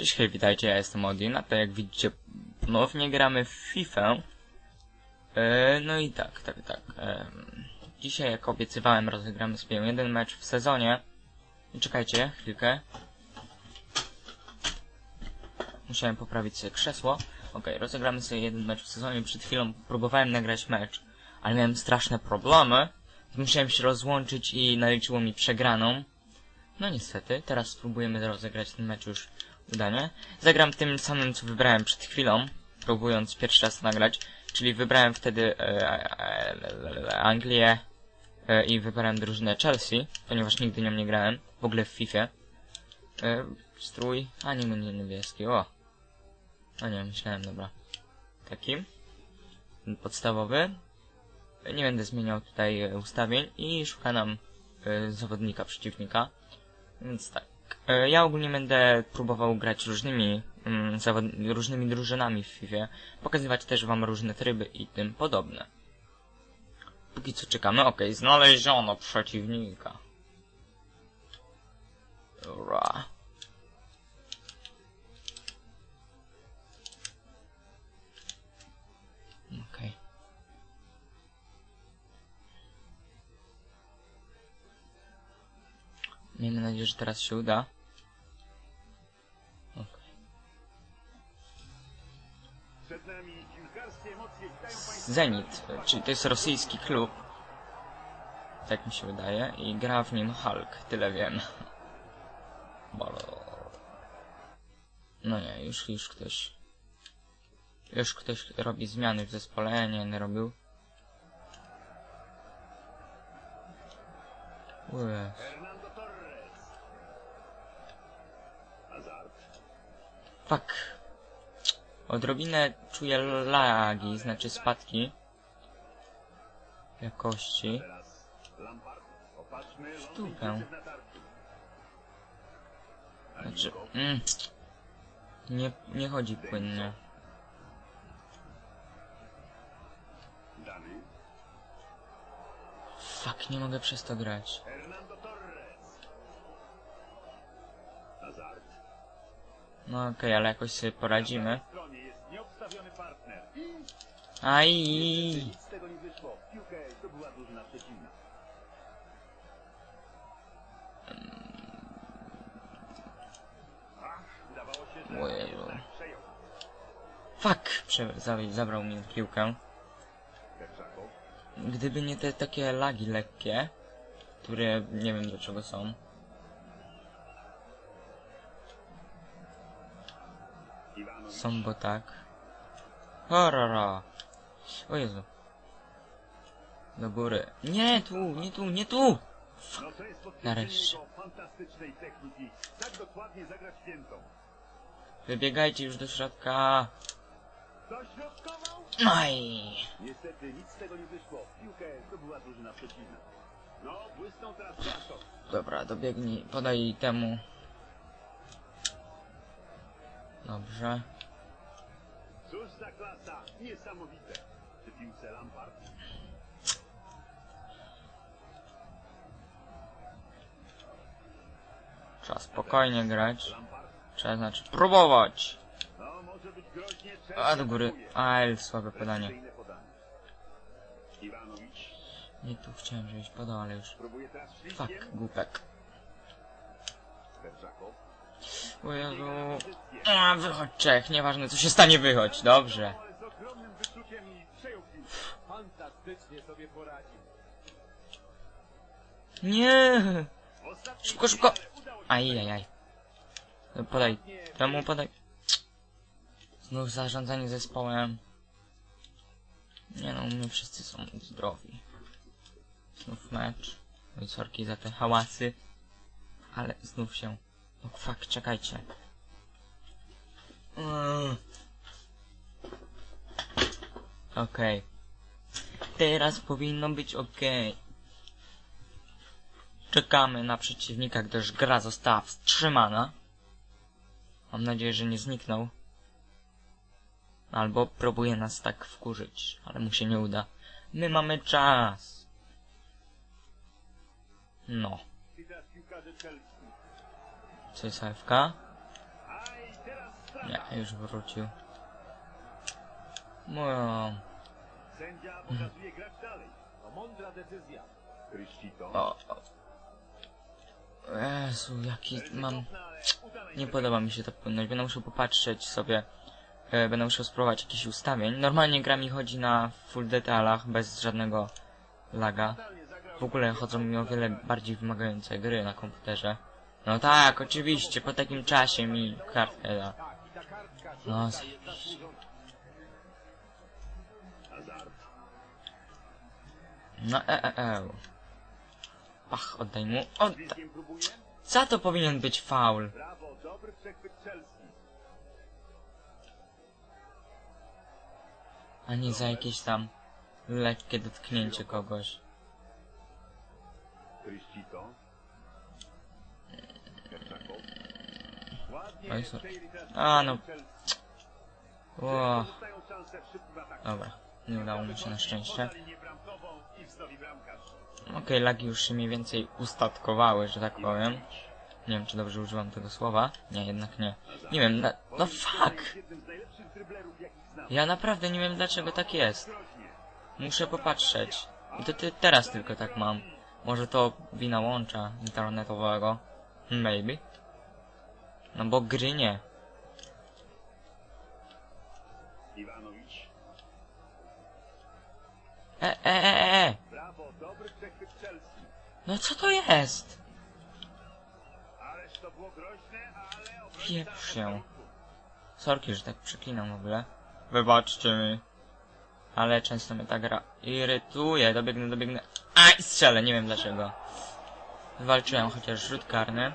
Cześć, hej, witajcie, ja jestem Odin, a to jak widzicie, ponownie gramy w FIFA. E, no i tak, tak, tak. Dzisiaj, jak obiecywałem, rozegramy sobie jeden mecz w sezonie. I czekajcie, chwilkę. Musiałem poprawić sobie krzesło. Okej, rozegramy sobie jeden mecz w sezonie. Przed chwilą próbowałem nagrać mecz, ale miałem straszne problemy. Musiałem się rozłączyć i naliczyło mi przegraną. No niestety, teraz spróbujemy rozegrać ten mecz już udanie. Zagram tym samym, co wybrałem przed chwilą, próbując pierwszy raz nagrać, czyli wybrałem wtedy e, e, e, Anglię i wybrałem drużynę Chelsea, ponieważ nigdy nią nie grałem, w ogóle w FIFA. Strój, a nie, nie niebieski, o. A nie, myślałem, dobra. Taki. Podstawowy. Nie będę zmieniał tutaj ustawień i szuka nam zawodnika przeciwnika. Więc tak. E, Ja ogólnie będę próbował grać różnymi, mm, różnymi drużynami w FIFA, pokazywać też wam różne tryby i tym podobne. Póki co czekamy, okej, znaleziono przeciwnika. Dobra. Miejmy nadzieję, że teraz się uda. Zenit, czyli to jest rosyjski klub. Tak mi się wydaje. I gra w nim Hulk, tyle wiem. No nie, już, już ktoś... Już ktoś robi zmiany w zespole, nie, nie robił. Ue. Fernando Torres. Hazard. Fuck. Odrobinę czuję lagi, znaczy spadki jakości. Sztukę. Znaczy, mm, nie, nie chodzi płynnie. Fuck, nie mogę przez to grać. Fernando Torres. Hazard. No okej, ale jakoś sobie poradzimy. Aj! Przejął. Fuck! Prze za zabrał mi piłkę. Gdyby nie te takie lagi lekkie, które nie wiem do czego są. Są bo tak. Horrora! O Jezu. Do góry. Nie tu, nie tu, nie tu! No to jest Nareszcie. potwierdzenie jego fantastycznej techniki. Tak dokładnie zagrać piętą. Wybiegajcie już do środka. Dośrodkował? Aj! Niestety nic z tego nie wyszło. Piłkę to była drużyna przeciwna. No, błysnął teraz Blanco. Dobra, dobiegnij, podaj temu. Dobrze. Cóż za klasa. Niesamowite. Przy piłce Lampard. Trzeba spokojnie grać. Trzeba znaczy próbować. A do góry. Aj, słabe podanie. Nie tu chciałem, żebyś podał, ale już. Fuck, głupek. O Jezu. A, wychodź Czech, nieważne co się stanie, wychodź. Dobrze. Nie! Szybko, szybko. Ajajaj. No podaj. Temu podaj. Znów zarządzanie zespołem. Nie no, mnie wszyscy są zdrowi. Znów mecz. Oj, za te hałasy. Ale znów się... No fuck, czekajcie. Mm. Okej. Teraz powinno być okej. Czekamy na przeciwnika, gdyż gra została wstrzymana. Mam nadzieję, że nie zniknął. Albo próbuje nas tak wkurzyć, ale mu się nie uda. My mamy czas. No. Co jest AFK? Teraz Już wrócił. Moja... Sędzia pokazuje grać dalej. To mądra decyzja. Criscito. O, o. Jezu, jaki mam... Nie podoba mi się ta płynność. Będę musiał popatrzeć sobie. E, będę musiał spróbować jakichś ustawień. Normalnie gra mi chodzi na full detalach, bez żadnego laga. W ogóle chodzą mi o wiele bardziej wymagające gry na komputerze. No tak, oczywiście, po takim czasie mi kartkę da. No. No e e e. Ach, oddaj mu. Odda Bliskiem próbuje. Za to powinien być faul. A nie za jakieś tam lekkie dotknięcie kogoś. Przejęli teraz A, no. Chelsea. Ło. Dostają szansę w szybkim ataku. Dobra, nie udało mi się na szczęście. Okej, lagi już się mniej więcej ustatkowały, że tak powiem. Nie wiem, czy dobrze używam tego słowa. Nie, jednak nie. Nie wiem, na... no fuck! Ja naprawdę nie wiem, dlaczego tak jest. Muszę popatrzeć. I to ty, teraz tylko tak mam. Może to wina łącza internetowego. Maybe. No bo gry nie. Iwanowicz. E, e, e, e! Brawo, dobry przechwyt Chelsea. No co to jest? Ależ to było groźne, ale Pieprz się. porządku. Sorki, że tak przeklinam w ogóle. Wybaczcie mi. Ale często mnie ta gra irytuje. Dobiegnę, dobiegnę. Aj, strzelę, nie wiem dlaczego. Walczyłem chociaż rzut karny.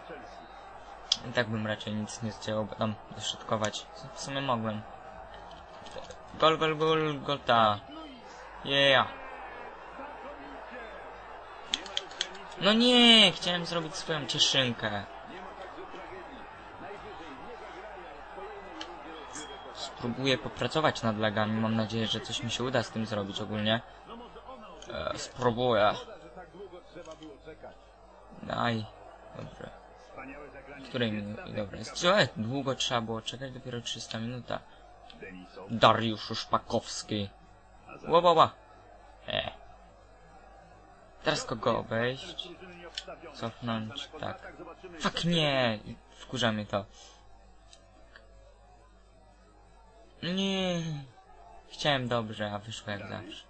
I tak bym raczej nic nie zdziałał, bo tam dośrodkować. W sumie mogłem. Gol, gol, gol, gol, ta. Yeah. No nie, chciałem zrobić swoją cieszynkę. Spróbuję popracować nad lagami, mam nadzieję, że coś mi się uda z tym zrobić ogólnie. E, spróbuję. Daj. Dobrze. Której minuty? Dobra, jest. Co? E, Długo trzeba było czekać, dopiero 300 minuta. Dariusz Szpakowski. Ła, ła, ła. E. Teraz kogo obejść? Cofnąć, tak. Fuck nie! Wkurza mnie to. Nie. Chciałem dobrze, a wyszło jak zawsze.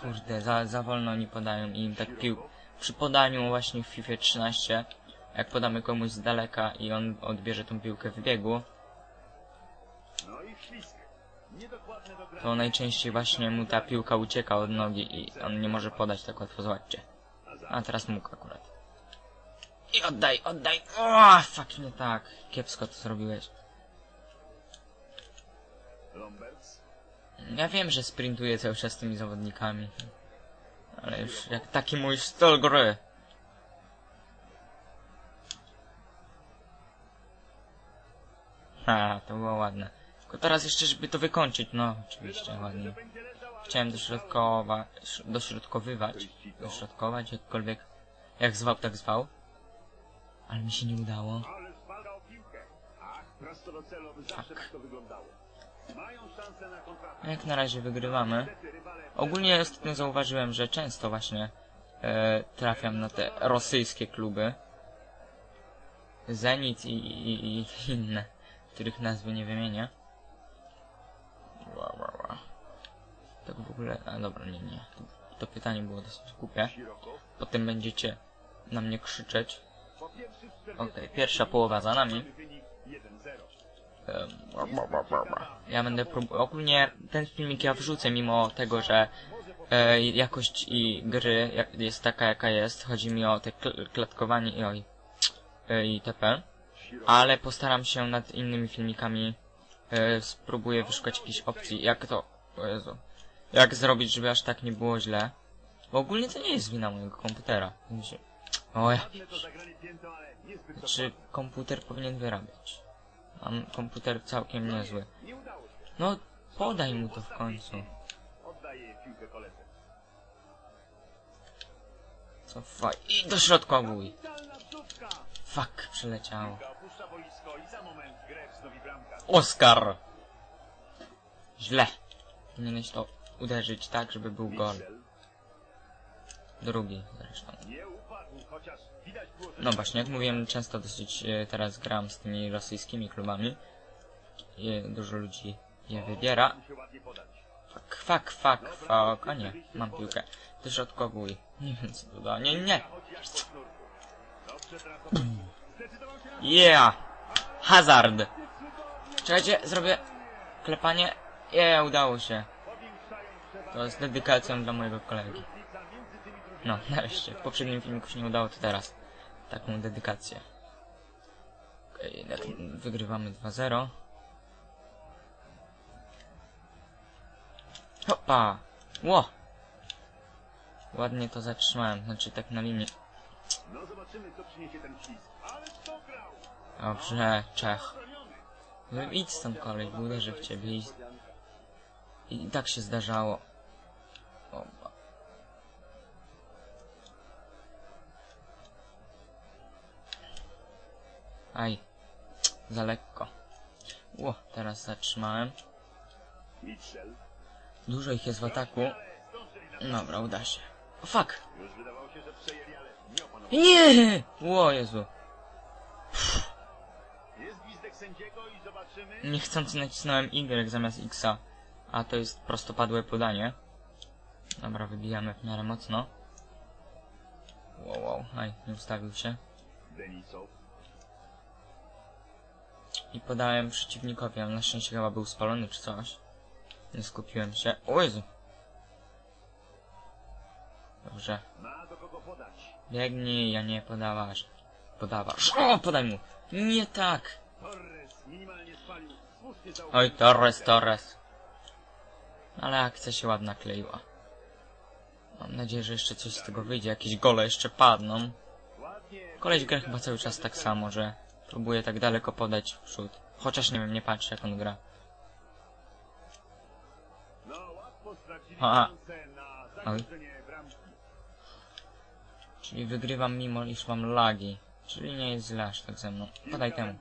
Kurde, za, za wolno oni podają i im tak pił. Przy podaniu właśnie w FIFA 13, jak podamy komuś z daleka i on odbierze tą piłkę w biegu, to najczęściej właśnie mu ta piłka ucieka od nogi i on nie może podać tak łatwo, zobaczcie. A teraz mógł akurat. I oddaj, oddaj! O, fuck, nie tak. Kiepsko to zrobiłeś. Ja wiem, że sprintuję cały czas z tymi zawodnikami. Ale już jak taki mój styl gry. Ha, to było ładne. Tylko teraz jeszcze, żeby to wykończyć, no oczywiście ładnie. Chciałem dośrodkowa... dośrodkowywać. Dośrodkować, jakkolwiek... Jak zwał, tak zwał. Ale mi się nie udało. Zawsze tak kontratak. Jak na razie wygrywamy. Ogólnie ostatnio zauważyłem, że często właśnie e, trafiam na te rosyjskie kluby. Zenit i, i, i inne, których nazwy nie wymienię. Ła, ła, ła. Tak w ogóle... A dobra, nie, nie. To, to pytanie było dosyć głupie. Potem będziecie na mnie krzyczeć. Okej, pierwsza połowa za nami. Wynik 1-0. Em, bla, bla, bla, bla, bla. Ja będę prób... Ogólnie ten filmik ja wrzucę mimo tego, że e, jakość i gry jest taka jaka jest. Chodzi mi o te kl klatkowanie i oj e, i TP. Ale postaram się nad innymi filmikami e, spróbuję wyszukać jakichś opcji. Jak to... O Jezu. Jak zrobić, żeby aż tak nie było źle. Bo ogólnie to nie jest wina mojego komputera. Wiecie. O ja Ładne to zagranie pięto, ale niezbyt czy komputer powinien wyrabiać? Mam komputer całkiem niezły. No, podaj mu to w końcu. Oddaje piłkę koledze. Co fa... I dośrodkowuj. Fuck, przeleciało. Oskar! Źle. Powinieneś to uderzyć tak, żeby był gol. Drugi zresztą. nie upadł, chociaż widać było, że... No właśnie, jak mówiłem, często dosyć e, teraz gram z tymi rosyjskimi klubami. I dużo ludzi je wybiera. Fuck, fuck, fuck. A nie, mam piłkę. Dośrodkowuj. Nie wiem co to. Nie, nie. Yeah! Hazard! Czekajcie, zrobię klepanie. Yeah, udało się. To z dedykacją dla mojego kolegi. No, nareszcie. W poprzednim filmiku się nie udało, to teraz. Taką dedykację. Jak wygrywamy 2-0. Hopa! Ło! Ładnie to zatrzymałem, znaczy tak na linii. No zobaczymy, co przyniesie ten ślizg. Ale kto grał? Dobrze, Czech. No idź stąd kolej, bo uderzę w ciebie i... I tak się zdarzało. Oba. Aj. Za lekko. Ło, teraz zatrzymałem. Dużo ich jest w ataku. Dobra, uda się. O fuck! Nie! Ło, Jezu. Zobaczymy... Niechcący nacisnąłem Y zamiast Xa. A to jest prostopadłe podanie. Dobra, wybijamy w miarę mocno. Wow, wow, aj, nie ustawił się. I podałem przeciwnikowi, ale na szczęście chyba był spalony czy coś. Nie skupiłem się. O Jezu! Dobrze. Biegnij, ja nie podawasz. Podawasz. O, podaj mu! Nie tak! Oj, Torres, Torres. Ale akcja się ładna kleiła. Mam nadzieję, że jeszcze coś z tego wyjdzie. Jakieś gole jeszcze padną. Koleś gra chyba cały czas tak samo, że próbuje tak daleko podać w przód. Chociaż nie wiem, nie patrzę jak on gra. Zakończenie bramki. Czyli wygrywam mimo iż mam lagi. Czyli nie jest źle aż tak ze mną. Podaj temu.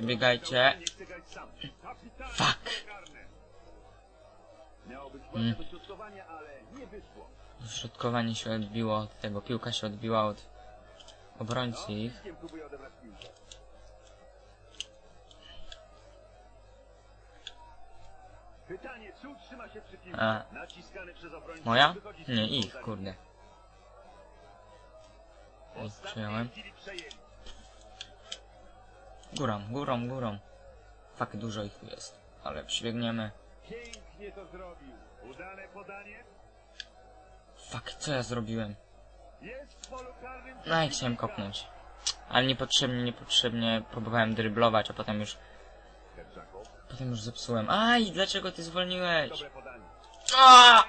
Biegajcie. Fuck. karne. Miało być Mm. ładne dośrodkowanie, ale nie wyszło. Środkowanie się odbiło od tego. Piłka się odbiła od obrońcy ich. A. Naciskany przez obrońcę. Moja? Nie, ich, kurde. Ich przyjąłem. Górą, górą, górą. Fak, dużo ich tu jest. Ale przybiegniemy. Pięknie to zrobił. Udane podanie. Fak, co ja zrobiłem? No i chciałem kopnąć. Ale niepotrzebnie, niepotrzebnie próbowałem dryblować, a potem już, potem już zepsułem. Aj, dlaczego ty zwolniłeś? A!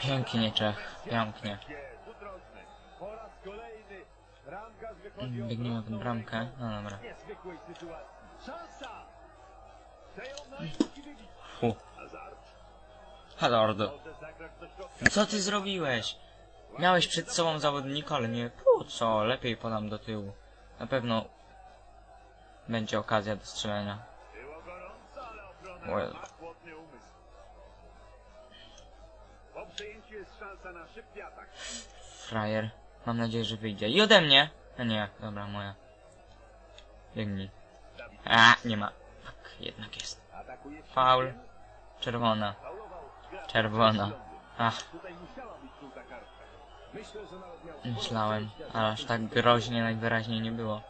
Pięknie, Czech, pięknie. Biegniemy pod bramkę. No dobra. Fu. Hazard. Hazard. Może zagrać do środka. Co ty zrobiłeś? Miałeś przed sobą zawodnika, ale nie po co? Lepiej podam do tyłu. Na pewno będzie okazja do strzelenia. Atak. Frajer. Mam nadzieję, że wyjdzie. I ode mnie! A nie, dobra, moja. Biegnij. A, nie ma. Tak, jednak jest. Faul. Czerwona. Czerwona. Ach, myślałem. Ale aż tak groźnie najwyraźniej nie było.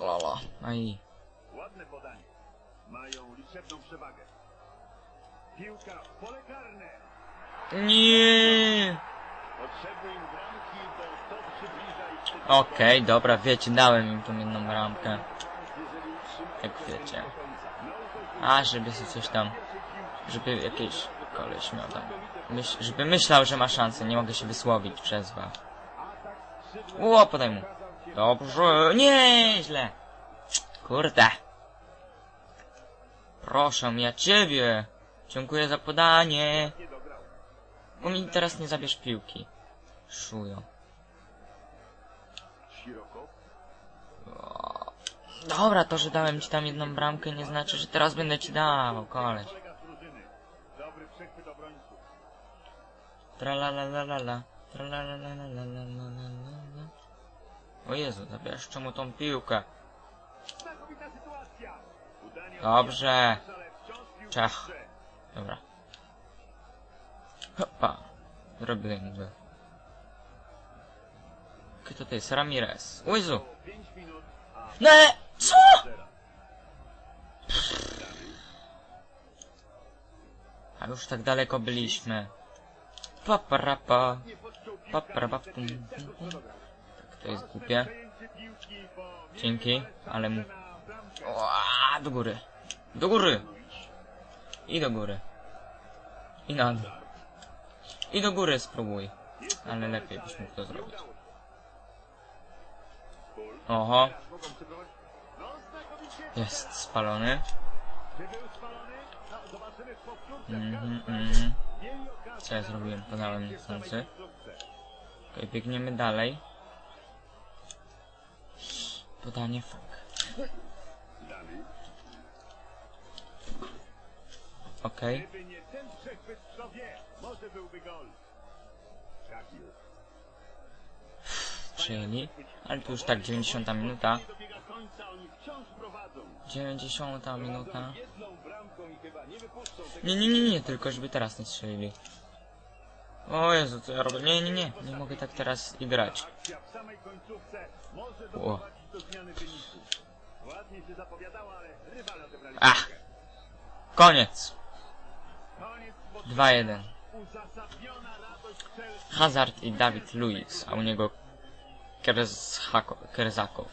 Lala. Aj. Ładne podanie. Mają liczebną przewagę. Piłka w pole karne. Nie. Okej, dobra, wiecie, dałem im tą jedną utrzymają Jak się wiecie. A, żeby sobie coś tam... Żeby jakiś koleś miał tam... Myśl, żeby myślał, że ma szansę. Nie mogę się wysłowić przez was. Ło, podaj mu. Dobrze. Nie, źle. Kurde. Proszę, ja ciebie. Dziękuję za podanie. Bo mi teraz nie zabierz piłki. Szujo. Dobra, to, że dałem ci tam jedną bramkę nie znaczy, że teraz będę ci dawał, koleś. Tralalalala. Tralalalala. O Jezu, zabierz czemu tą piłkę? Dobrze. Czech. Dobra. Hopa. Zrobiłem go. Kto to jest? Ramirez. O Jezu. Po 5 minut, a Ne! Co? zera. A już tak daleko byliśmy. Paparapa. Paparapa. co. Tak, to jest głupie. Dzięki, ale mu... Ła, do góry. Do góry. I do góry. I na dół. I do góry spróbuj. Ale lepiej byś mógł to zrobić. Oho. Jest spalony. Mhm, mhm. Co ja zrobiłem? Podałem niechcący. Okej, biegniemy dalej. Podanie fuck. Okej. Gdyby byłby gol. Shakir. Czyli, ale tu już tak 90 minuta. 90 minuta. Nie, nie, nie, nie, tylko żeby teraz nie strzelili. O Jezu, co ja robię? Nie, nie, nie, nie mogę tak teraz i grać. O. Ach! Koniec! 2-1. Hazard i Dawid Luiz, a u niego Kerzako, Kerzakow.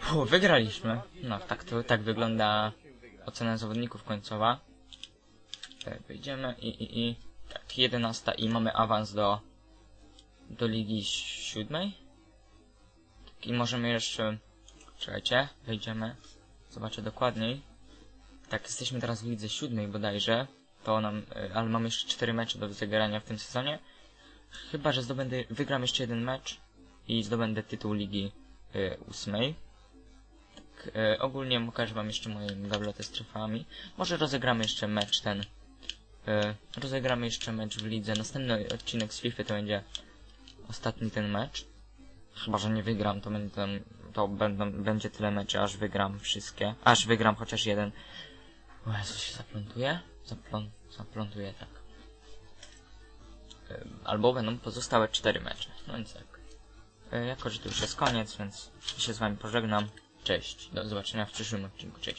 Fu, wygraliśmy. No, tak to tak wygląda ocena zawodników końcowa. E, Wyjdziemy i, i, i tak, 11 i mamy awans do do ligi siódmej. Tak, I możemy jeszcze czekajcie, wejdziemy. Zobaczę dokładniej. Tak, jesteśmy teraz w lidze siódmej bodajże. To nam, e, ale mamy jeszcze 4 mecze do zagrania w tym sezonie. Chyba, że zdobędę, wygram jeszcze jeden mecz i zdobędę tytuł ligi y, ósmej. Tak, e, ogólnie pokażę wam jeszcze moje gablotę z trofeami. Może rozegramy jeszcze mecz ten. E, rozegramy jeszcze mecz w lidze. Następny odcinek z FIFA to będzie ostatni ten mecz. Chyba, że nie wygram, to tam, to będą, będzie tyle meczy, aż wygram wszystkie. Aż wygram chociaż jeden. O Jezu, się zaplątuje? Zaplą, zaplątuje, tak. Albo będą pozostałe cztery mecze. No więc tak. Jako, że to już jest koniec, więc się z wami pożegnam. Cześć. Do zobaczenia w przyszłym odcinku. Cześć.